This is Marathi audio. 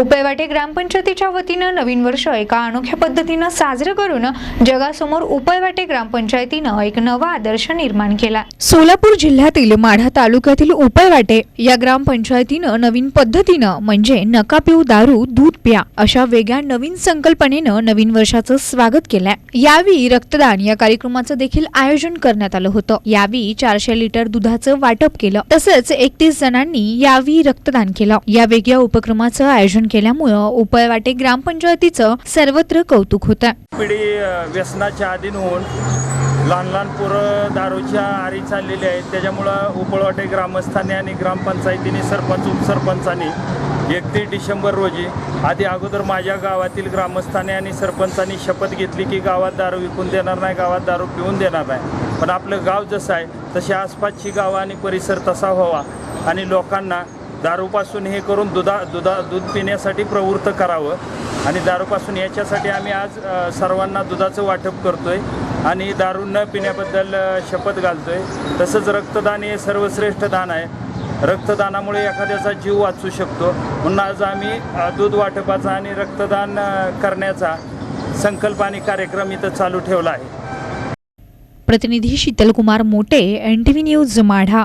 उपेवाटे ग्रामपंचायतीच्या वतीनं नवीन वर्ष एका अनोख्या पद्धतीनं साजरं करून जगासमोर उपेवाटे ग्रामपंचायतीनं एक नवा आदर्श निर्माण केला. सोलापूर जिल्ह्यातील माढा तालुक्यातील उपेवाटे या ग्रामपंचायतीनं नवीन पद्धतीनं म्हणजे नका पिऊ दारू दूध प्या अशा वेगळ्या नवीन संकल्पनेनं नवीन वर्षाचं स्वागत केलंय. यावेळी रक्तदान या कार्यक्रमाचं देखील आयोजन करण्यात आलं होतं. यावेळी चारशे लिटर दुधाचं वाटप केलं. तसंच एकतीस जणांनी यावेळी रक्तदान केलं. या वेगळ्या उपक्रमाचं आयोजन केल्यामुळं उपयवाटे ग्रामपंचायतीचं सर्वत्र कौतुक होतं पिढी व्यसनाच्या अधीन होऊन लहान लहान पोरं दारूच्या आरी चाललेली आहेत. त्याच्यामुळं उपळवाटे ग्रामस्थांनी आणि ग्रामपंचायतीने सरपंच उपसरपंचांनी एकतीस डिसेंबर रोजी आधी अगोदर माझ्या गावातील ग्रामस्थांनी आणि सरपंचांनी शपथ घेतली की गावात दारू विकून देणार नाही गावात दारू पिऊन देणार नाही. पण आपलं गाव जसं आहे तसे आसपासची गावं आणि परिसर तसा व्हावा आणि लोकांना दारूपासून हे करून दुधा दुधा दूध पिण्यासाठी प्रवृत्त करावं. आणि दारूपासून याच्यासाठी आम्ही आज सर्वांना दुधाचं वाटप करतो आहे आणि दारू न पिण्याबद्दल शपथ घालतो आहे तसंच रक्तदान हे सर्वश्रेष्ठ दान आहे. रक्तदानामुळे एखाद्याचा जीव वाचू शकतो. म्हणून आज आम्ही दूध वाटपाचा आणि रक्तदान करण्याचा संकल्प आणि कार्यक्रम इथं चालू ठेवला आहे. प्रतिनिधी Sheetalkumar Mote N T V news Madha.